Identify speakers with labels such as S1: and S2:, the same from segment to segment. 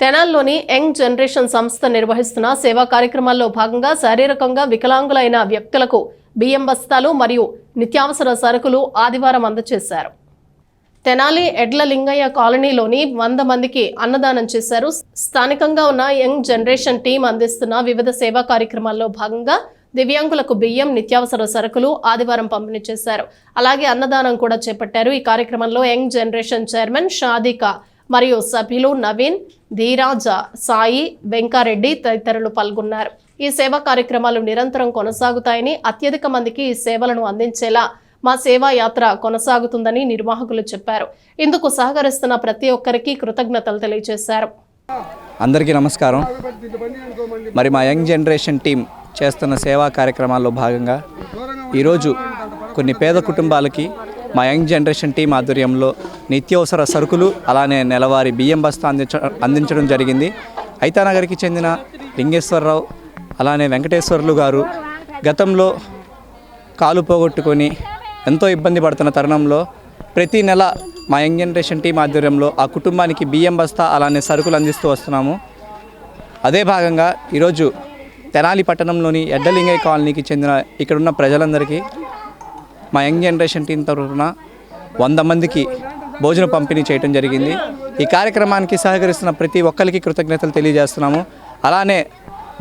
S1: తెనాల్లోని young generation సంస్థ నిర్వహిస్తున్న సేవా కార్యక్రమాల్లో భాగంగా శారీరకంగా వికలాంగులైన వ్యక్తులకు బియ్యం బస్తాలు మరియు నిత్యావసర సరుకులు ఆదివారం అందజేశారు. తెనాలి ఎడ్ల లింగయ్య కాలనీలోని వంద మందికి అన్నదానం చేశారు. స్థానికంగా ఉన్న యంగ్ జనరేషన్ టీం అందిస్తున్న వివిధ సేవా కార్యక్రమాల్లో భాగంగా దివ్యాంగులకు బియ్యం నిత్యావసర సరుకులు ఆదివారం పంపిణీ చేశారు. అలాగే అన్నదానం కూడా చేపట్టారు. ఈ కార్యక్రమంలో యంగ్ జనరేషన్ చైర్మన్ షాదికా మరియు సభ్యులు నవీన్ ధీరాజ సాయి వెంకారెడ్డి తదితరులు పాల్గొన్నారు. ఈ సేవా కార్యక్రమాలు నిరంతరం కొనసాగుతాయని అత్యధిక మందికి ఈ సేవలను అందించేలా మా సేవా యాత్ర కొనసాగుతుందని నిర్వాహకులు చెప్పారు. ఇందుకు సహకరిస్తున్న ప్రతి ఒక్కరికి కృతజ్ఞతలు తెలియజేశారు.
S2: అందరికీ నమస్కారం. మరి మా యంగ్ జనరేషన్ టీం చేస్తున్న సేవా కార్యక్రమాల్లో భాగంగా ఈరోజు కొన్ని పేద కుటుంబాలకి మా యంగ్ జనరేషన్ టీం ఆధ్వర్యంలో నిత్యావసర సరుకులు అలానే నెలవారీ బియ్యం బస్తా అందించ అందించడం జరిగింది. ఐతానగర్కి చెందిన లింగేశ్వరరావు అలానే వెంకటేశ్వర్లు గారు గతంలో కాలు పోగొట్టుకొని ఎంతో ఇబ్బంది పడుతున్న తరుణంలో ప్రతి నెల మా యంగ్ జనరేషన్ టీం ఆధ్వర్యంలో ఆ కుటుంబానికి బియ్యం బస్తా అలానే సరుకులు అందిస్తూ వస్తున్నాము. అదే భాగంగా ఈరోజు తెనాలి పట్టణంలోని ఎడ్డలింగయ్య కాలనీకి చెందిన ఇక్కడున్న ప్రజలందరికీ మా యంగ్ జనరేషన్ టీం తరఫున వంద మందికి భోజన పంపిణీ చేయడం జరిగింది. ఈ కార్యక్రమానికి సహకరిస్తున్న ప్రతి ఒక్కరికి కృతజ్ఞతలు తెలియజేస్తున్నాము. అలానే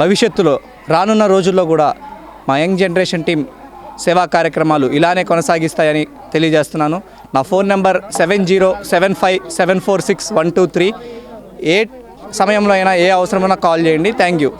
S2: భవిష్యత్తులో రానున్న రోజుల్లో కూడా మా యంగ్ జనరేషన్ టీం సేవా కార్యక్రమాలు ఇలానే కొనసాగిస్తాయని తెలియజేస్తున్నాను. నా phone number seven zero seven five seven four six one two three. ఏ సమయంలో అయినా ఏ అవసరమైనా కాల్ చేయండి. Thank you.